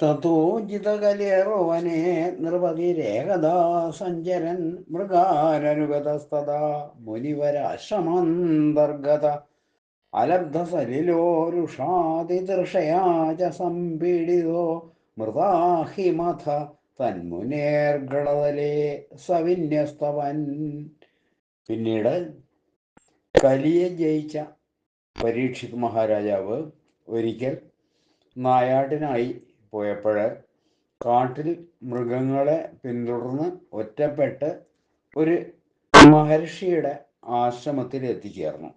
തഥോജിതകലേറുവനെ നൃപതിരേകദാ സഞ്ചരൻ മൃഗാരനുഗതസ്തദാ മുനിവരാശ്രമന്തർഗത അലബ്ധസലിലോരുഷാതിദൃഷയാ ച സംപീഡിതോ മൃതാഹിമഥ തന്മുനേർഗളതലേ സവിന്യസ്തവൻ. പിന്നീട് കലിയെ ജയിച്ച പരീക്ഷിത് മഹാരാജാവ് ഒരിക്കൽ നായാട്ടിനായി പോയപ്പോൾ കാട്ടിൽ മൃഗങ്ങളെ പിന്തുടർന്ന് ഒറ്റപ്പെട്ട് ഒരു മഹർഷിയുടെ ആശ്രമത്തിൽ എത്തിച്ചേർന്നു.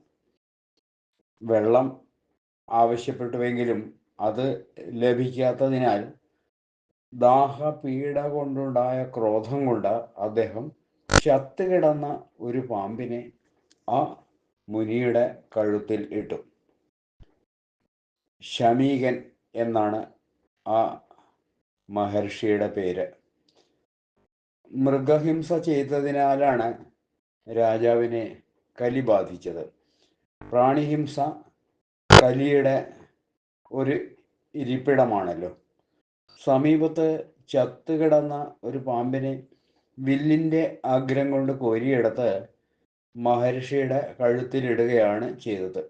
വെള്ളം ആവശ്യപ്പെട്ടുവെങ്കിലും അത് ലഭിക്കാത്തതിനാൽ ദാഹപീഡ കൊണ്ടുണ്ടായ ക്രോധം കൊണ്ട് അദ്ദേഹം ചത്തുകിടന്ന ഒരു പാമ്പിനെ ആ മുനിയുടെ കഴുത്തിൽ ഇട്ടു. ശമീകൻ എന്നാണ് ആ മഹർഷിയുടെ പേര്. മൃഗഹിംസ ചെയ്തതിനാലാണ് രാജാവിനെ കലി ബാധിച്ചത്. പ്രാണിഹിംസ കലിയുടെ ഒരു ഇരിപ്പിടമാണല്ലോ. സമീപത്ത് ചത്തുകിടന്ന ഒരു പാമ്പിനെ വില്ലിന്റെ ആഗ്രഹം കൊണ്ട് കോരിയെടുത്ത് മഹർഷിയുടെ കഴുത്തിലിടുകയാണ് ചെയ്തത്.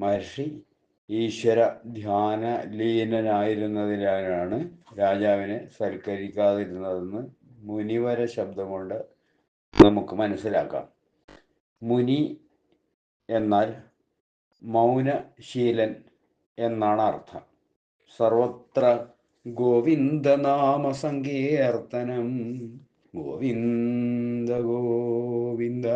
മഹർഷി ഈശ്വര ധ്യാന ലീനനായിരുന്നതിനാലാണ് രാജാവിനെ സൽക്കരിക്കാതിരുന്നതെന്ന് മുനിവര ശബ്ദം കൊണ്ട് നമുക്ക് മനസ്സിലാക്കാം. മുനി എന്നാൽ മൗനശീലൻ എന്നാണ് അർത്ഥം. സർവത്ര ഗോവിന്ദനാമ സങ്കീർത്തനം. ഗോവിന്ദ ഗോവിന്ദ.